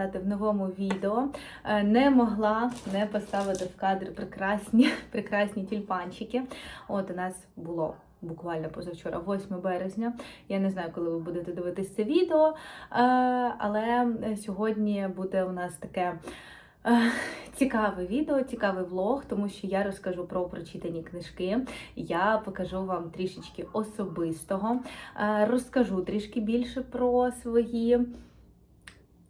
вас в новому відео. Е, Не могла не поставити в кадр прекрасні, прекрасні тюльпанчики. От у нас було. Буквально позавчора, 8 березня. Я не знаю, коли ви будете дивитись це відео, е, але сьогодні буде у нас таке е, цікаве відео, цікавий влог, тому що я розкажу про прочитані книжки. Я покажу вам трішечки особистого, розкажу трішки більше про свої.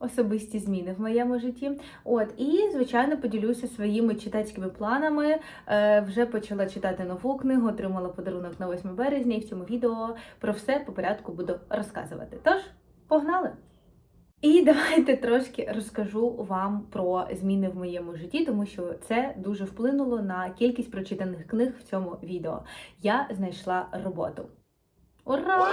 Особисті зміни в моєму житті. От, і, звичайно, поділюся своїми читацькими планами. Е, вже почала читати нову книгу, отримала подарунок на 8 березня, і в цьому відео про все по порядку буду розказувати. Тож, погнали! І давайте трошки розкажу вам про зміни в моєму житті, тому що це дуже вплинуло на кількість прочитаних книг в цьому відео. Я знайшла роботу. Ура!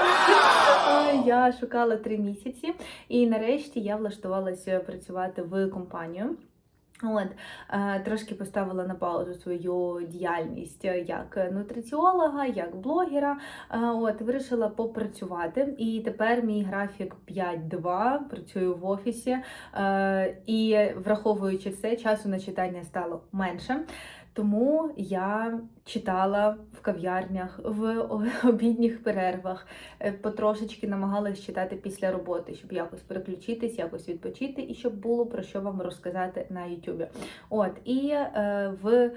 Е, Я шукала три місяці, і нарешті я влаштувалася працювати в компанію. От е, трошки поставила на паузу свою діяльність як нутриціолога, як блогера. Е, От вирішила попрацювати. І тепер мій графік 5-2, працюю в офісі, е, і враховуючи це, часу на читання стало менше. Тому я читала в кав'ярнях, в обідніх перервах, е, потрошечки намагалась читати після роботи, щоб якось переключитись, якось відпочити і щоб було про що вам розказати на Ютубі. От, і е, в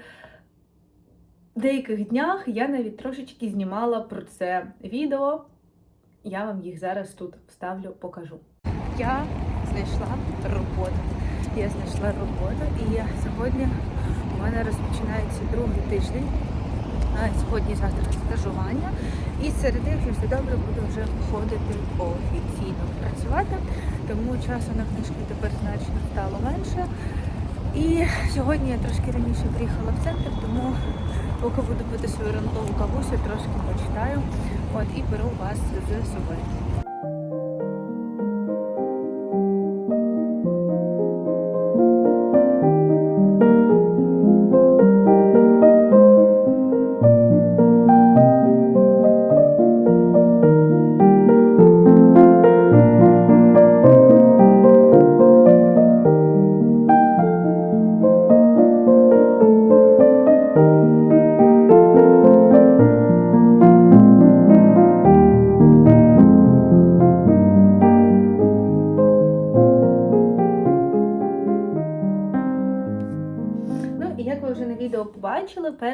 деяких днях я навіть трошечки знімала про це відео. Я вам їх зараз тут вставлю, покажу. Я знайшла роботу. Я знайшла роботу, і сьогодні у мене розпочинається другий тиждень. Сьогодні завтра стажування. І з середи, якщо все добре, буду вже ходити офіційно працювати. Тому часу на книжки тепер значно стало менше. І сьогодні я трошки раніше приїхала в центр, тому поки буду пити свою ранкову кавусю, трошки почитаю. От і беру вас з собою.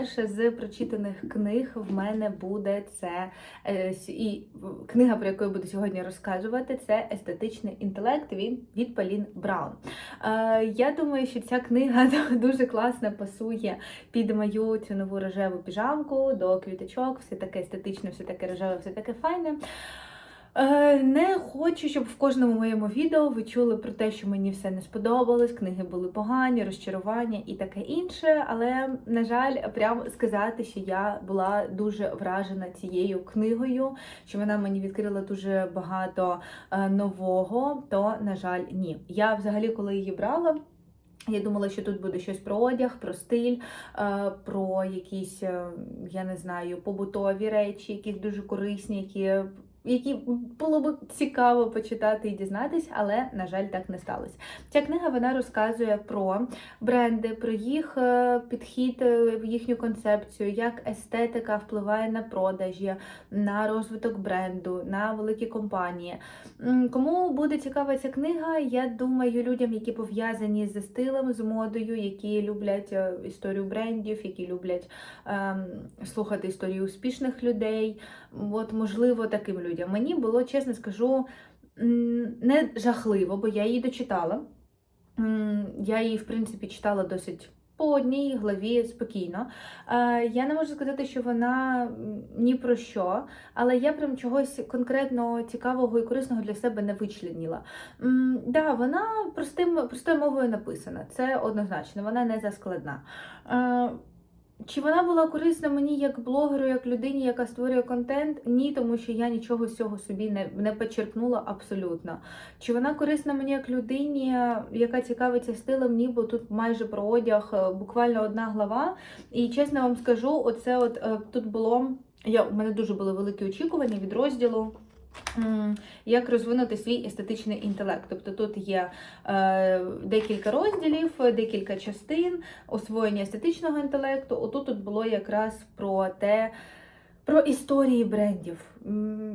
Перша з прочитаних книг в мене буде це е, і книга, про яку я буду сьогодні розказувати, це естетичний інтелект від, від Полін Браун. Е, я думаю, що ця книга дуже класно пасує під мою цю нову рожеву піжамку до квіточок, все таке естетичне, все таке рожеве, все таке файне. Е, Не хочу, щоб в кожному моєму відео ви чули про те, що мені все не сподобалось, книги були погані, розчарування і таке інше. Але, на жаль, прямо сказати, що я була дуже вражена цією книгою, що вона мені відкрила дуже багато е, нового, то, на жаль, ні. Я взагалі, коли її брала. Я думала, що тут буде щось про одяг, про стиль, е, про якісь, я не знаю, побутові речі, якісь дуже корисні, які, які було б цікаво почитати і дізнатись, але, на жаль, так не сталося. Ця книга вона розказує про бренди, про їх е, підхід, е, їхню концепцію, як естетика впливає на продажі, на розвиток бренду, на великі компанії. Кому буде цікава ця книга, я думаю, людям, які пов'язані з стилем, з модою, які люблять е, історію брендів, які люблять ем, слухати історії успішних людей. От, можливо, таким людям. Мені було, чесно скажу, не жахливо, бо я її дочитала. Я її, в принципі, читала досить. По одній главі спокійно. Е, я не можу сказати, що вона ні про що, але я прям чогось конкретно цікавого і корисного для себе не вичленіла. Да, вона простим, простою мовою написана, це однозначно, вона не заскладна. Чи вона була корисна мені як блогеру, як людині, яка створює контент? Ні, тому що я нічого з цього собі не, не почерпнула абсолютно. Чи вона корисна мені як людині, яка цікавиться стилем? Ні, бо тут майже про одяг, е, буквально одна глава. І чесно вам скажу, оце от е, тут було. Я, у мене дуже були великі очікування від розділу. Як розвинути свій естетичний інтелект. Тобто тут є е, декілька розділів, декілька частин освоєння естетичного інтелекту. Отут тут було якраз про те. Про історії брендів,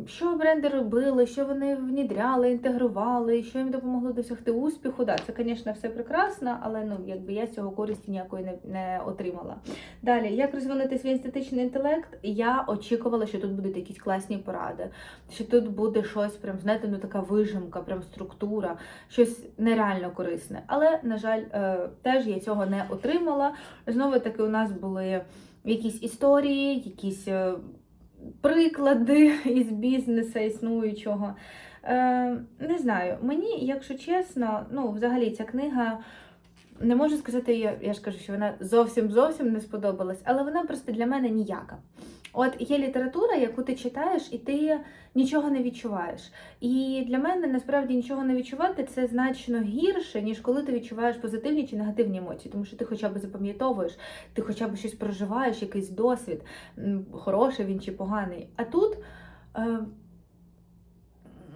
що бренди робили, що вони внідряли, інтегрували, що їм допомогло досягти успіху. Да, це, звісно, все прекрасно, але ну якби я з цього користі ніякої не, не отримала. Далі, як розвинути свій естетичний інтелект? Я очікувала, що тут будуть якісь класні поради, що тут буде щось, прям знаєте, ну така вижимка, прям структура, щось нереально корисне. Але, на жаль, е, теж я цього не отримала. Знову таки, у нас були якісь історії, якісь. Приклади із бізнесу існуючого. Е, не знаю, мені, якщо чесно, ну, взагалі ця книга. Не можу сказати, я, я ж кажу, що вона зовсім зовсім не сподобалась, але вона просто для мене ніяка. От є література, яку ти читаєш, і ти нічого не відчуваєш. І для мене насправді нічого не відчувати це значно гірше, ніж коли ти відчуваєш позитивні чи негативні емоції, тому що ти хоча б запам'ятовуєш, ти хоча б щось проживаєш, якийсь досвід, хороший він чи поганий. А тут. Е,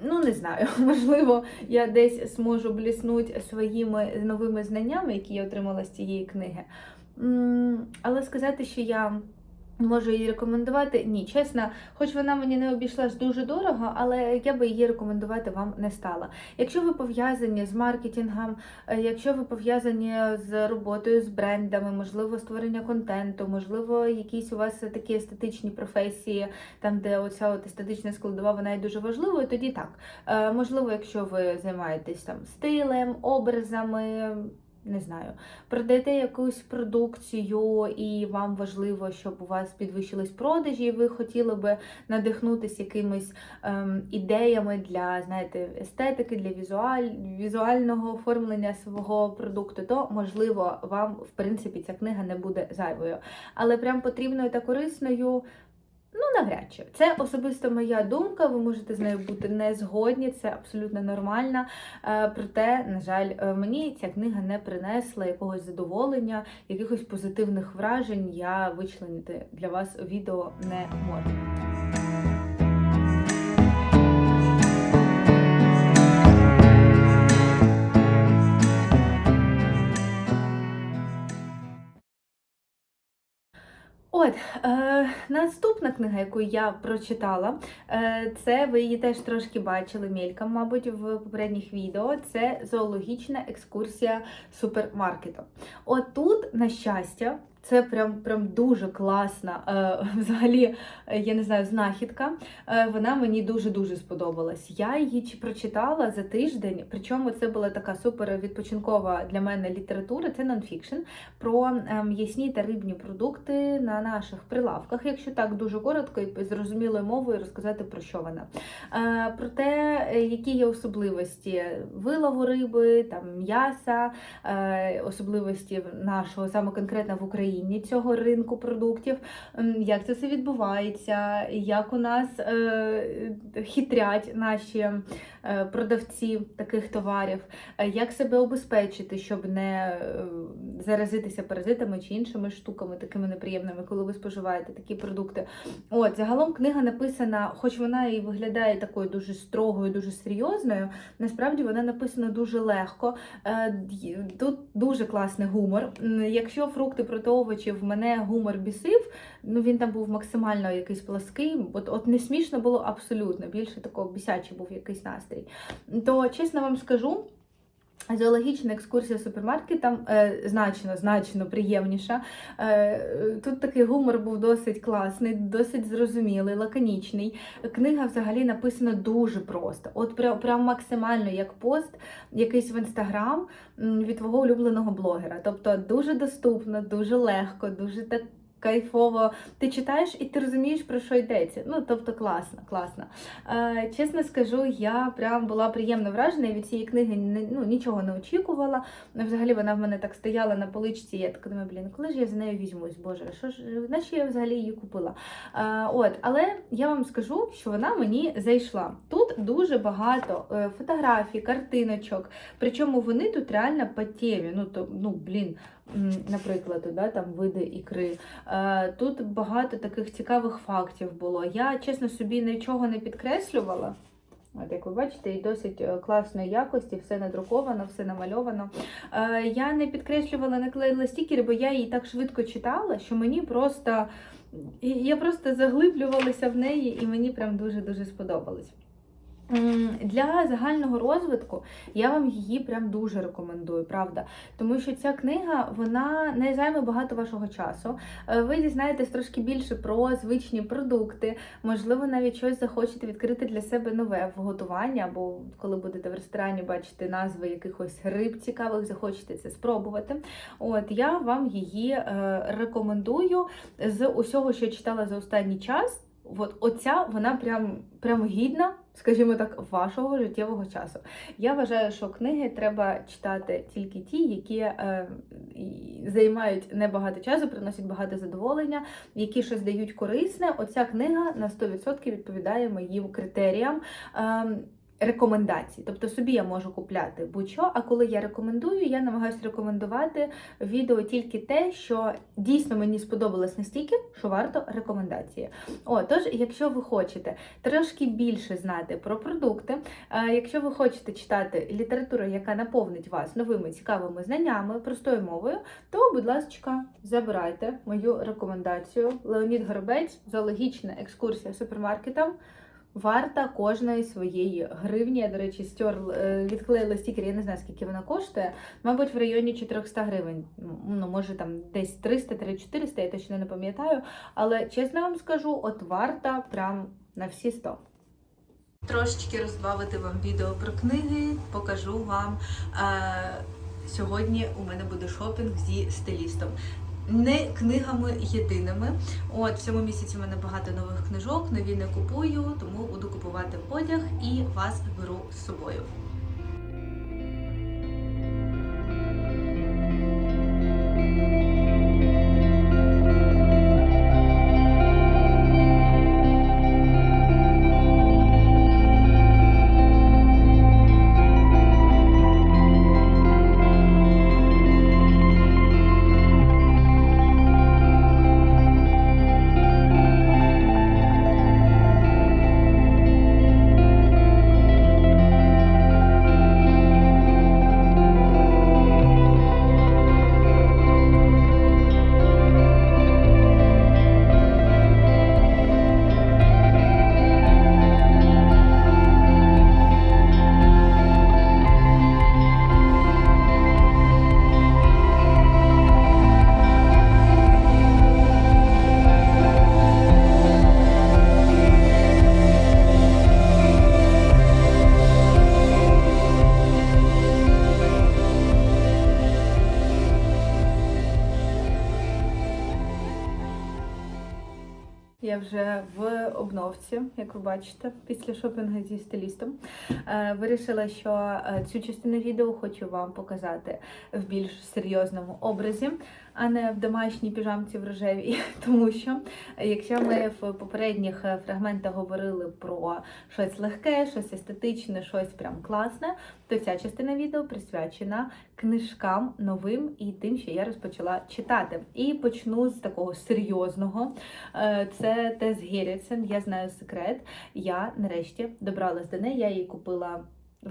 Ну, не знаю, можливо, я десь зможу бліснути своїми новими знаннями, які я отримала з цієї книги. Але сказати, що я можу її рекомендувати, ні, чесно, хоч вона мені не обійшлась дуже дорого, але я би її рекомендувати вам не стала. Якщо ви пов'язані з маркетингом, е, якщо ви пов'язані з роботою з брендами, можливо, створення контенту, можливо, якісь у вас такі естетичні професії, там, де оця от естетична складова, вона є дуже важливою, тоді так. Е, Можливо, якщо ви займаєтесь там стилем, образами. Не знаю, продаєте якусь продукцію, і вам важливо, щоб у вас підвищились продажі, і ви хотіли би надихнутися якимись ем, ідеями для знаєте, естетики, для візуаль, візуального оформлення свого продукту, то можливо вам в принципі ця книга не буде зайвою. Але прям потрібною та корисною. Ну, навряд чи. Це особисто моя думка, ви можете з нею бути не згодні, це абсолютно нормально. Е, Проте, на жаль, е, мені ця книга не принесла якогось задоволення, якихось позитивних вражень я вичленити для вас відео не можу. От е, наступна книга, яку я прочитала, е, це ви її теж трошки бачили мельком, мабуть, в попередніх відео. Це зоологічна екскурсія супермаркету. От тут, на щастя, це прям прям дуже класна, е, взагалі, е, я не знаю, знахідка. Е, вона мені дуже-дуже сподобалась. Я її прочитала за тиждень, причому це була така супер відпочинкова для мене література, це нонфікшн про м'ясні та рибні продукти на наших прилавках, якщо так дуже коротко і зрозумілою мовою розказати про що вона. Про те, які є особливості вилову риби, там м'яса, особливості нашого саме конкретно в Україні цього ринку продуктів, як це все відбувається, як у нас е, хитрять наші е, продавці таких товарів, е, як себе обезпечити, щоб не заразитися паразитами чи іншими штуками, такими неприємними, коли ви споживаєте такі продукти. От загалом книга написана, хоч вона і виглядає такою дуже строгою, дуже серйозною. Насправді вона написана дуже легко. Тут дуже класний гумор. Якщо фрукти проти овочів мене гумор бісив, ну він там був максимально якийсь плаский, от, от не смішно було абсолютно. Більше такого бісячий був якийсь настрій. То чесно вам скажу. Зоологічна екскурсія супермаркетом е, значно, значно приємніша. Е, тут такий гумор був досить класний, досить зрозумілий, лаконічний. Книга взагалі написана дуже просто. От прям, прям максимально як пост якийсь в інстаграм від твого улюбленого блогера. Тобто дуже доступно, дуже легко, дуже так. Кайфово, ти читаєш і ти розумієш, про що йдеться. Ну, тобто, класно, класно. Е, чесно скажу, я прям була приємно вражена і від цієї книги ну, нічого не очікувала. Взагалі вона в мене так стояла на поличці. Я така думаю, блін, коли ж я за нею візьмусь? Боже, що ж, наче я взагалі її купила. Е, от, але я вам скажу, що вона мені зайшла. Тут дуже багато е, фотографій, картиночок. Причому вони тут реально по темі. Ну, то, ну, блін, наприклад, да, там види ікри. Е, Тут багато таких цікавих фактів було. Я, чесно, собі нічого не підкреслювала. От, як ви бачите, і досить е, класної якості, все надруковано, все намальовано. Е, я не підкреслювала, не стікери, бо я її так швидко читала, що мені просто я просто заглиблювалася в неї, і мені прям дуже-дуже сподобалось. Для загального розвитку я вам її прям дуже рекомендую, правда. Тому що ця книга вона не займе багато вашого часу. Е, Ви дізнаєтесь трошки більше про звичні продукти, можливо, навіть щось захочете відкрити для себе нове в готуванні, або коли будете в ресторані бачити назви якихось риб цікавих, захочете це спробувати. От я вам її е, рекомендую з усього, що я читала за останній час. От оця вона прям, прям гідна, скажімо так, вашого життєвого часу. Я вважаю, що книги треба читати тільки ті, які е, займають небагато часу, приносять багато задоволення, які щось дають корисне. Оця книга на 100% відповідає моїм критеріям. Е, Рекомендацій, тобто собі я можу купляти будь-що, а коли я рекомендую, я намагаюся рекомендувати відео тільки те, що дійсно мені сподобалось настільки, що варто рекомендації. О, тож, якщо ви хочете трошки більше знати про продукти, е, якщо ви хочете читати літературу, яка наповнить вас новими цікавими знаннями, простою мовою, то, будь ласка, забирайте мою рекомендацію. Леонід Горобець, зоологічна екскурсія супермаркетом. Варта кожної своєї гривні. Я, до речі, стер, е, відклеїла стікер, я не знаю, скільки вона коштує. Мабуть, в районі 400 гривень. Ну, може, там десь 300-400, я точно не пам'ятаю. Але чесно вам скажу, от варта прям на всі 100. Трошечки розбавити вам відео про книги, покажу вам. Е, сьогодні у мене буде шопінг зі стилістом. Не книгами єдиними. От в цьому місяці в мене багато нових книжок, нові не купую, тому буду купувати одяг і вас беру з собою. Я вже в обновці, як ви бачите, після шопінгу зі стилістом. Е, Вирішила, що е, цю частину відео хочу вам показати в більш серйозному образі, а не в домашній піжамці в рожевій. Тому що, якщо ми в попередніх е, фрагментах говорили про щось легке, щось естетичне, щось прям класне, то ця частина відео присвячена книжкам новим і тим, що я розпочала читати. І почну з такого серйозного. Е, Це Тес Геррітсен, я знаю секрет. Я нарешті добралась до неї. Я її купила.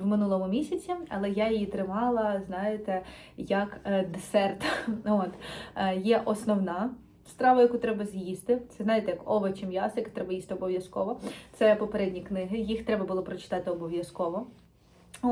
В минулому місяці, але я її тримала, знаєте, як е, десерт. От е, є основна страва, яку треба з'їсти. Це знаєте, як овочі, м'ясо, яке треба їсти обов'язково. Це попередні книги, їх треба було прочитати обов'язково.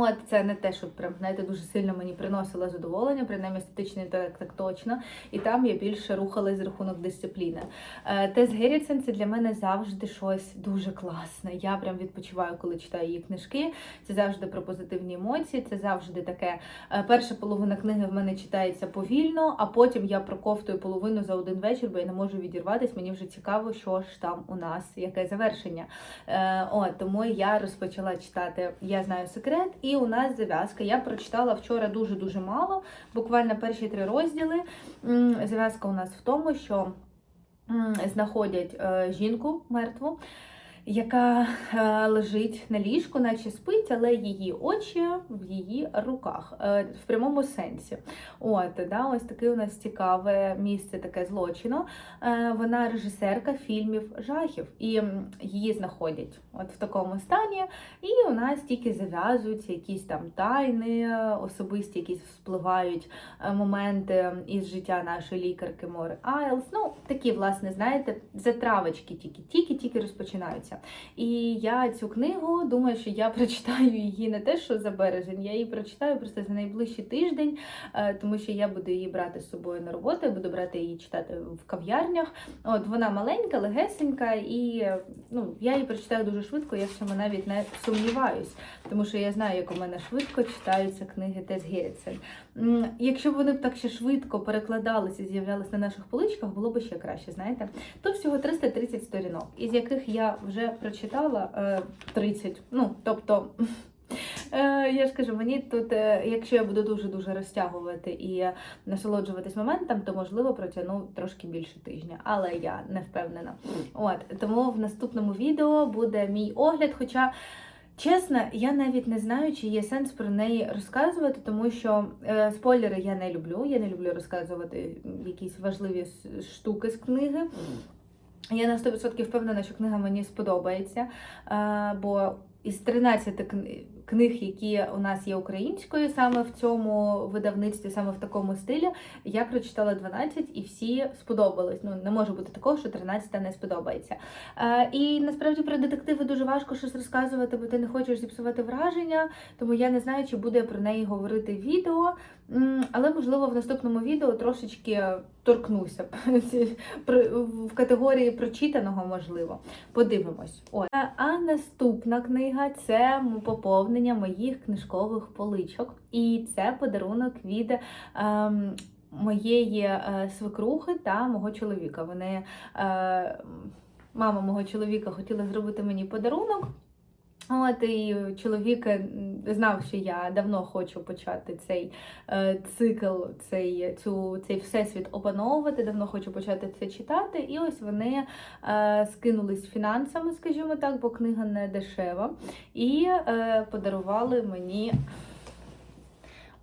От це не те, що прям знаєте, дуже сильно мені приносило задоволення, принаймні естетичний інтелект так точно. І там я більше рухалась за рахунок дисципліни. Е, Тес Геррітсен це для мене завжди щось дуже класне. Я прям відпочиваю, коли читаю її книжки. Це завжди про позитивні емоції. Це завжди таке. е, Перша половина книги в мене читається повільно, а потім я проковтую половину за один вечір, бо я не можу відірватися. Мені вже цікаво, що ж там у нас, яке завершення. Е, От тому я розпочала читати Я знаю секрет. І у нас зав'язка. Я прочитала вчора дуже-дуже мало, буквально перші три розділи. Зав'язка у нас в тому, що знаходять е, жінку мертву. Яка е, лежить на ліжку, наче спить, але її очі в її руках е, в прямому сенсі. От, да, ось таке у нас цікаве місце таке злочину. Е, Вона режисерка фільмів жахів, і її знаходять от в такому стані. І у нас тільки зав'язуються якісь там тайни, особисті якісь вспливають моменти із життя нашої лікарки Мори Айлс. Ну, такі, власне, знаєте, затравочки тільки, тільки-тільки розпочинаються. І я цю книгу думаю, що я прочитаю її не те, що за березень, я її прочитаю просто за найближчий тиждень, е, тому що я буду її брати з собою на роботу, я буду брати її читати в кав'ярнях. От вона маленька, легесенька, і е, ну, я її прочитаю дуже швидко, я в цьому навіть не сумніваюсь, тому що я знаю, як у мене швидко читаються книги Тес Геррітсен. Якщо б вони б так ще швидко перекладалися і з'являлися на наших поличках, було б ще краще, знаєте. Тут всього 330 сторінок, із яких я вже прочитала е, 30. Ну, тобто. е, Я ж кажу, мені тут, е, якщо я буду дуже-дуже розтягувати і насолоджуватись моментом, то можливо протягну трошки більше тижня, але я не впевнена. От тому в наступному відео буде мій огляд. Хоча, чесно, я навіть не знаю, чи є сенс про неї розказувати, тому що е, спойлери я не люблю. Я не люблю розказувати якісь важливі штуки з книги. Я на 100% впевнена, що книга мені сподобається, е, бо із 13 книг, які у нас є українською, саме в цьому видавництві, саме в такому стилі, я прочитала 12 і всі сподобались. Ну не може бути такого, що 13 не сподобається. Е, І насправді про детективи дуже важко щось розказувати, бо ти не хочеш зіпсувати враження, тому я не знаю, чи буде про неї говорити відео. Але можливо в наступному відео трошечки торкнуся в категорії прочитаного, можливо. Подивимось. От. А наступна книга це поповнення моїх книжкових поличок. І це подарунок від ем, моєї е, свекрухи та мого чоловіка. Вони, е, мама мого чоловіка хотіла зробити мені подарунок. От і чоловік знав, що я давно хочу почати цей е, цикл, цей, цю, цей всесвіт опановувати, давно хочу почати це читати. І ось вони е, скинулись фінансами, скажімо так, бо книга не дешева, і е, подарували мені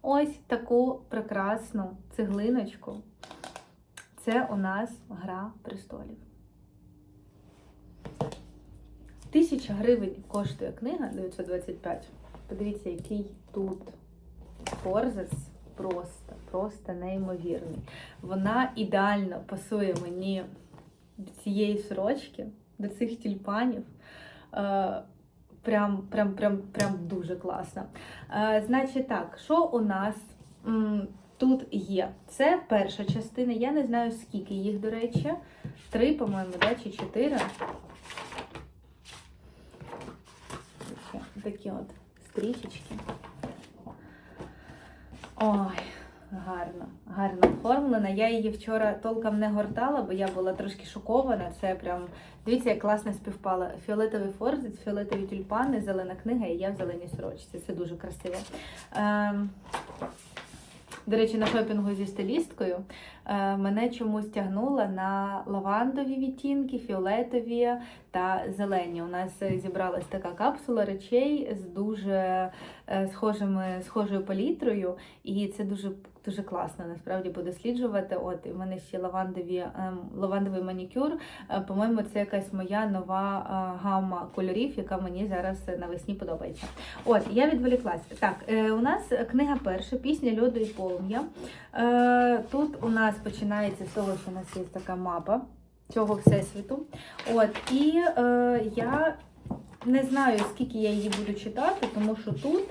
ось таку прекрасну цеглиночку. Це у нас гра престолів. Тисяча гривень коштує книга 925. Подивіться, який тут форзац просто, просто неймовірний. Вона ідеально пасує мені до цієї сорочки, до цих тюльпанів. Е, Прям, прям, прям, прям дуже класно. Е, значить так, що у нас тут є? Це перша частина. Я не знаю, скільки їх, до речі. Три, по-моєму, да, чи чотири. Ще Такі от стрічечки. Ой, гарно, гарно оформлена. Я її вчора толком не гортала, бо я була трошки шокована. Це прям дивіться, як класно співпала. Фіолетовий форзиць, фіолетові тюльпани, зелена книга, і я в зеленій сорочці. Це дуже красиво. Ем, до речі, на шопінгу зі стилісткою мене чомусь тягнуло на лавандові відтінки, фіолетові та зелені. У нас е, зібралась така капсула речей з дуже е, схожими, схожою палітрою, і це дуже дуже класно насправді подосліджувати. От в мене ще лавандові, ем, лавандовий манікюр. Е, По-моєму, це якась моя нова е, гамма кольорів, яка мені зараз навесні подобається. От, я відволіклась. Так, е, у нас книга перша, пісня льоду і полум'я. Е, тут у нас починається з того, що у нас є така мапа цього всесвіту. От, і е, я не знаю, скільки я її буду читати, тому що тут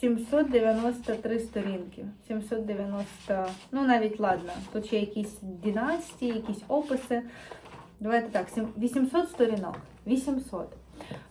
793 сторінки. 790, ну навіть ладно, тут ще якісь династії, якісь описи. Давайте так, 800 сторінок. 800.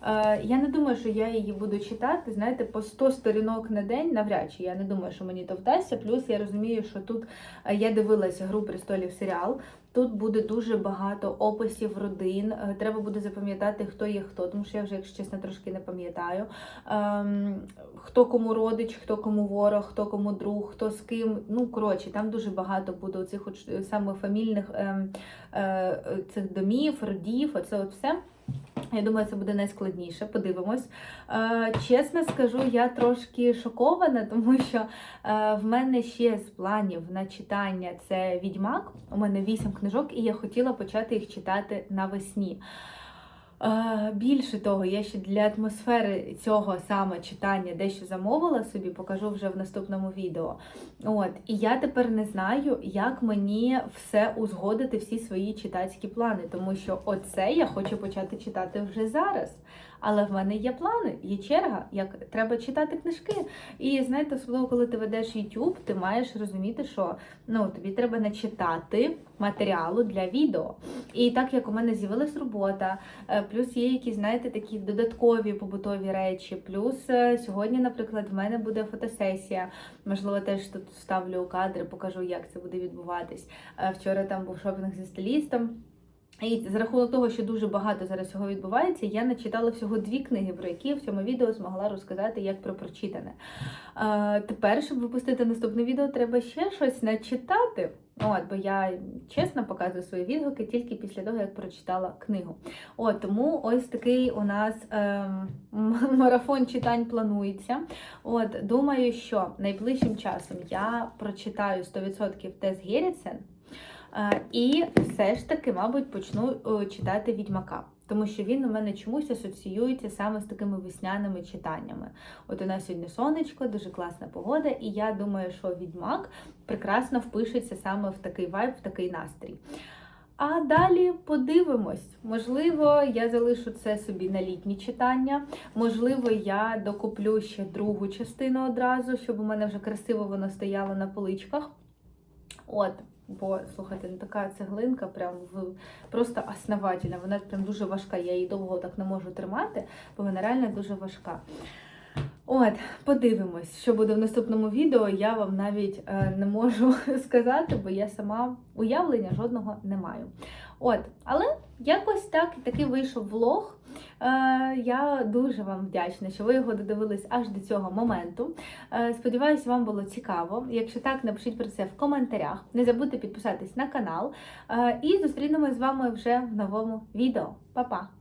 Е, я не думаю, що я її буду читати, знаєте, по 100 сторінок на день навряд чи. Я не думаю, що мені то вдасться. Плюс я розумію, що тут е, я дивилася гру престолів серіал. Тут буде дуже багато описів родин. Е, Треба буде запам'ятати, хто є хто, тому що я вже, якщо чесно, трошки не пам'ятаю. Ем, хто кому родич, хто кому ворог, хто кому друг, хто з ким. Ну, коротше, там дуже багато буде оцих от, саме фамільних ем, е, цих домів, родів, оце от все. Я думаю, це буде найскладніше. Подивимось. Е, чесно скажу, я трошки шокована, тому що е, в мене ще з планів на читання це відьмак. У мене вісім книжок, і я хотіла почати їх читати навесні. Більше того, я ще для атмосфери цього саме читання дещо замовила собі, покажу вже в наступному відео. От, і я тепер не знаю, як мені все узгодити, всі свої читацькі плани, тому що оце я хочу почати читати вже зараз. Але в мене є плани, є черга, як треба читати книжки. І знаєте, особливо коли ти ведеш YouTube, ти маєш розуміти, що ну тобі треба начитати матеріалу для відео. І так як у мене з'явилась робота, е, плюс є якісь, знаєте, такі додаткові побутові речі. Плюс е, сьогодні, наприклад, в мене буде фотосесія. Можливо, теж тут вставлю кадри, покажу, як це буде відбуватись. Е, Вчора там був шопінг зі стилістом. І за рахунок того, що дуже багато зараз цього відбувається, я начитала всього дві книги, про які в цьому відео змогла розказати як про прочитане. Е, тепер, щоб випустити наступне відео, треба ще щось начитати. От, бо я чесно показую свої відгуки тільки після того, як прочитала книгу. От тому ось такий у нас ем, марафон читань планується. От, думаю, що найближчим часом я прочитаю 100% Тес Геррітсен. І все ж таки, мабуть, почну читати Відьмака, тому що він у мене чомусь асоціюється саме з такими весняними читаннями. От у нас сьогодні сонечко, дуже класна погода, і я думаю, що Відьмак прекрасно впишеться саме в такий вайб, в такий настрій. А далі подивимось. Можливо, я залишу це собі на літні читання. Можливо, я докуплю ще другу частину одразу, щоб у мене вже красиво воно стояло на поличках. От, бо слухайте, ну така цеглинка, прям в просто основательна. Вона прям дуже важка. Я її довго так не можу тримати, бо вона реально дуже важка. От, подивимось, що буде в наступному відео. Я вам навіть е, не можу сказати, бо я сама уявлення жодного не маю. От, але якось так такий вийшов влог. Е, я дуже вам вдячна, що ви його додивились аж до цього моменту. Е, сподіваюся, вам було цікаво. Якщо так, напишіть про це в коментарях. Не забудьте підписатись на канал. Е, і зустрінемось з вами вже в новому відео. Па-па!